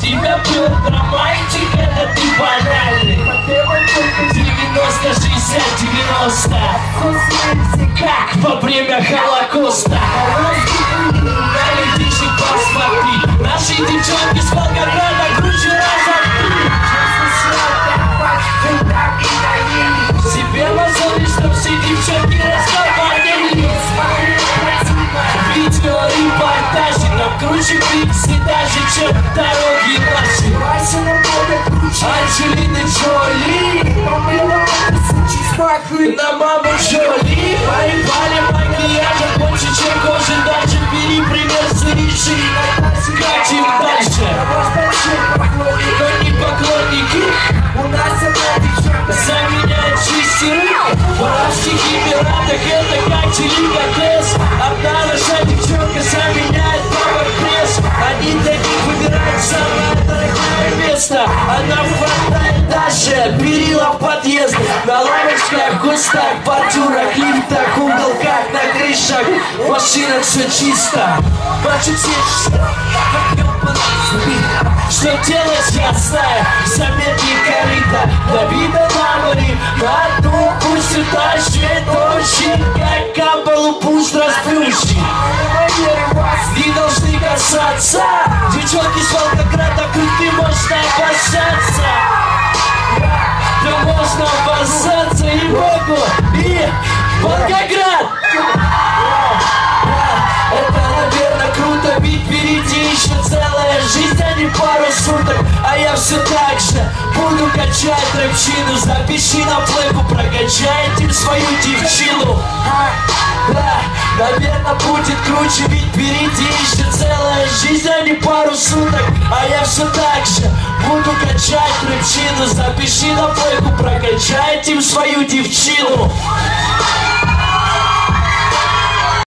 Тебя бьет романтик, это ты банальный 90, 60, 90 Как во время Холокоста Круче пиксы даже, чем дороги наши Анджелина Джоли. На маму Джоли. Поебали макияжа больше, чем кожи Даже бери пример с Риши Катим дальше. Но не поклонники. Заменяют шестерых Воровщики пираток это как деликатес место Она хватает даже перила подъезд. На лавочках, кустах, бордюрах, лифтах, уголках, на крышах. В машинах все чисто ёбаный Что делать я знаю, заметни корыто. На вида на море, на одну пусть утащит Очень. Как камбалу пусть расплющит касаться Девчонки с Волгограда крутые можно опасаться Да можно опасаться и Богу И Волгоград. Это, наверное, круто, ведь впереди еще целая жизнь, а не пару суток. А я все так же буду качать рэпчину. Запиши на плейку, прокачай этим свою девчину. Да, наверное, будет круче, ведь впереди еще целая суток А я все так же буду качать рэпчину Запиши на плейку, прокачай этим свою девчину